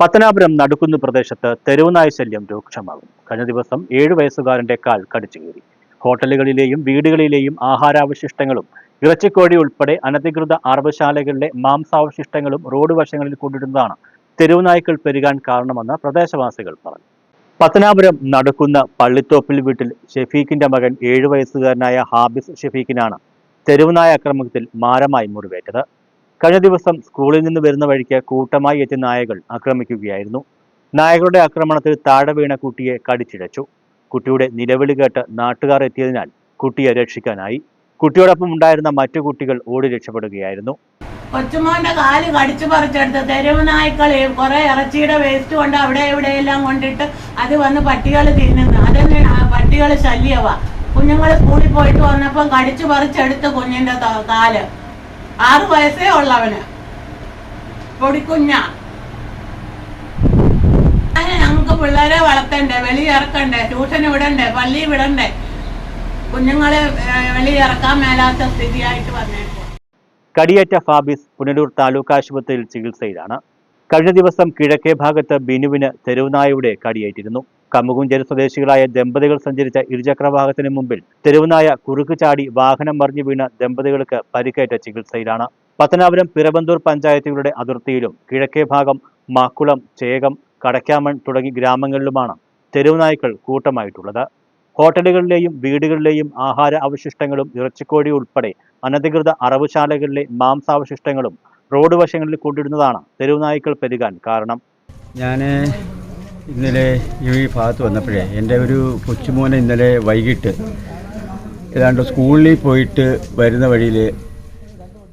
പത്തനാപുരം നടുക്കുന്ന് പ്രദേശത്ത് തെരുവുനായ ശല്യം രൂക്ഷമാകും കഴിഞ്ഞ ദിവസം ഏഴു വയസ്സുകാരന്റെ കാൽ കടിച്ചു കീറി ഹോട്ടലുകളിലെയും വീടുകളിലെയും ആഹാരാവശിഷ്ടങ്ങളും ഇറച്ചിക്കോഴി ഉൾപ്പെടെ അനധികൃത അറവശാലകളിലെ മാംസാവശിഷ്ടങ്ങളും റോഡ് വശങ്ങളിൽ കൊണ്ടിടുന്നതാണ് തെരുവുനായ്ക്കൾ പെരുകാൻ കാരണമെന്ന് പ്രദേശവാസികൾ പറഞ്ഞു. പത്തനാപുരം നടക്കുന്ന പള്ളിത്തോപ്പിൽ വീട്ടിൽ ഷെഫീഖിന്റെ മകൻ ഏഴു വയസ്സുകാരനായ ഹാബിസ് ഷെഫീഖിനാണ് തെരുവുനായ ആക്രമണത്തിൽ മാരമായി മുറിവേറ്റത്. കഴിഞ്ഞ ദിവസം സ്കൂളിൽ നിന്ന് വരുന്ന വഴിക്ക് കൂട്ടമായി എത്തിയ നായകൾ ആക്രമിക്കുകയായിരുന്നു. നായകളുടെ ആക്രമണത്തിൽ താഴെ വീണ കുട്ടിയെ കടിച്ചിഴച്ചു. കുട്ടിയുടെ നിലവിളി കേട്ട് നാട്ടുകാർ എത്തിയതിനാൽ കുട്ടിയെ രക്ഷിക്കാനായി. കുട്ടിയോടൊപ്പം ഉണ്ടായിരുന്ന മറ്റു കുട്ടികൾ ഓടി രക്ഷപ്പെടുകയായിരുന്നു. കൊച്ചുമോന്റെ കാൽ കടിച്ചു പറിച്ചെടുത്ത് തെരുവ് നായ്ക്കളെയും കുറെ ഇറച്ചിയുടെ വേസ്റ്റ് കൊണ്ട് അവിടെ ഇവിടെ എല്ലാം കൊണ്ടിട്ട് അത് വന്ന് പട്ടികൾ തിന്നുന്നു. അതന്നെ പട്ടികൾ ശല്യവാ. കുഞ്ഞുങ്ങൾ സ്കൂളിൽ പോയിട്ട് വന്നപ്പോൾ കടിച്ചു പറിച്ചെടുത്ത് കുഞ്ഞിന്റെ കാൽ. ആറു വയസ്സേ ഉള്ളവന്. പൊടിക്കുഞ്ഞ. ഞങ്ങൾക്ക് പിള്ളേരെ വളർത്തണ്ടേ വെളിയിറക്കണ്ടേ ട്യൂഷൻ വിടണ്ടേ പള്ളി വിടണ്ടേ. കുഞ്ഞുങ്ങളെ വെളി വെളിയിറക്കാൻ മേലാത്ത സ്ഥിതിയായിട്ട് വന്നേക്കും കടിയേറ്റ ഫാബിസ് പുനലൂർ താലൂക്ക് ആശുപത്രിയിൽ ചികിത്സയിലാണ്. കഴിഞ്ഞ ദിവസം കിഴക്കേ ഭാഗത്ത് ബിനുവിന് തെരുവുനായയുടെ കടിയേറ്റിരുന്നു. കമുകുഞ്ചേരി സ്വദേശികളായ ദമ്പതികൾ സഞ്ചരിച്ച ഇരുചക്രവാഹനത്തിന് മുമ്പിൽ തെരുവുനായ കുറുക്ക് ചാടി വാഹനം മറിഞ്ഞു വീണ ദമ്പതികൾക്ക് പരിക്കേറ്റ ചികിത്സയിലാണ്. പത്തനാപുരം പിറവന്തൂർ പഞ്ചായത്തുകളുടെ അതിർത്തിയിലും കിഴക്കേ ഭാഗം മാക്കുളം ചേകം കടക്കാമൺ തുടങ്ങി ഗ്രാമങ്ങളിലുമാണ് തെരുവുനായ്ക്കൾ കൂട്ടമായിട്ടുള്ളത്. ഹോട്ടലുകളിലെയും വീടുകളിലെയും ആഹാര അവശിഷ്ടങ്ങളും ഇറച്ചിക്കോഴി ഉൾപ്പെടെ അനധികൃത അറവുശാലകളിലെ മാംസാവശിഷ്ടങ്ങളും റോഡ് വശങ്ങളിൽ കൊണ്ടിടുന്നതാണ് തെരുവുനായ്ക്കൾ പെരുകാൻ കാരണം. ഞാൻ ഇന്നലെ ഈ ഭാഗത്ത് വന്നപ്പോഴേ എന്റെ ഒരു കൊച്ചുമോനെ ഇന്നലെ വൈകിട്ട് ഏതാണ്ട് സ്കൂളിൽ പോയിട്ട് വരുന്ന വഴിയിൽ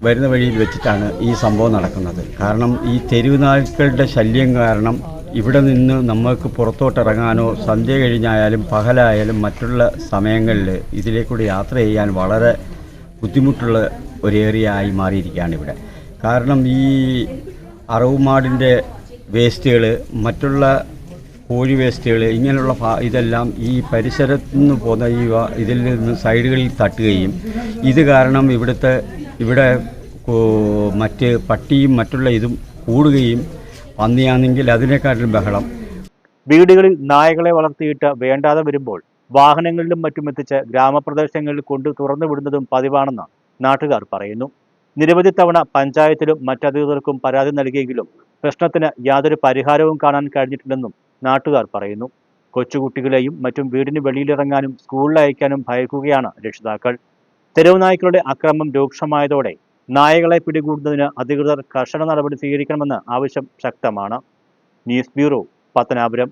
വരുന്ന വഴിയിൽ വെച്ചിട്ടാണ് ഈ സംഭവം നടക്കുന്നത്. കാരണം ഈ തെരുവ് നായ്ക്കളുടെ ശല്യം കാരണം ഇവിടെ നിന്ന് നമുക്ക് പുറത്തോട്ടിറങ്ങാനോ സന്ധ്യ കഴിഞ്ഞായാലും പകലായാലും മറ്റുള്ള സമയങ്ങളിൽ ഇതിലേക്കൂടി യാത്ര ചെയ്യാൻ വളരെ ബുദ്ധിമുട്ടുള്ള ഒരു ഏരിയ ആയി മാറിയിരിക്കുകയാണ് ഇവിടെ. കാരണം ഈ അറവുമാടിന്റെ വേസ്റ്റുകൾ മറ്റുള്ള കോഴി വേസ്റ്റുകൾ ഇങ്ങനെയുള്ള ഇതെല്ലാം ഈ പരിസരത്തു നിന്ന് പോകുന്ന ഈ ഇതിൽ നിന്ന് സൈഡുകളിൽ തട്ടുകയും ഇത് കാരണം ഇവിടുത്തെ ഇവിടെ മറ്റ് പട്ടിയും മറ്റുള്ള ഇതും കൂടുകയും പന്നിയാണെങ്കിൽ അതിനെക്കാട്ടിലും ബഹളം. വീടുകളിൽ നായകളെ വളർത്തിയിട്ട് വേണ്ടാതെ വരുമ്പോൾ വാഹനങ്ങളിലും മറ്റും എത്തിച്ച് ഗ്രാമപ്രദേശങ്ങളിൽ കൊണ്ട് തുറന്നുവിടുന്നതും പതിവാണെന്ന് നാട്ടുകാർ പറയുന്നു. നിരവധി തവണ പഞ്ചായത്തിലും മറ്റധികൃതർക്കും പരാതി നൽകിയെങ്കിലും പ്രശ്നത്തിന് യാതൊരു പരിഹാരവും കാണാൻ കഴിഞ്ഞിട്ടില്ലെന്നും നാട്ടുകാർ പറയുന്നു. കൊച്ചുകുട്ടികളെയും മറ്റും വീടിന് വെളിയിലിറങ്ങാനും സ്കൂളിൽ അയക്കാനും ഭയക്കുകയാണ് രക്ഷിതാക്കൾ. തെരുവ് നായ്ക്കളുടെ അക്രമം രൂക്ഷമായതോടെ നായകളെ പിടികൂടുന്നതിന് അധികൃതർ കർശന നടപടി സ്വീകരിക്കണമെന്ന് ആവശ്യം ശക്തമാണ്. News bureau Pathanapuram.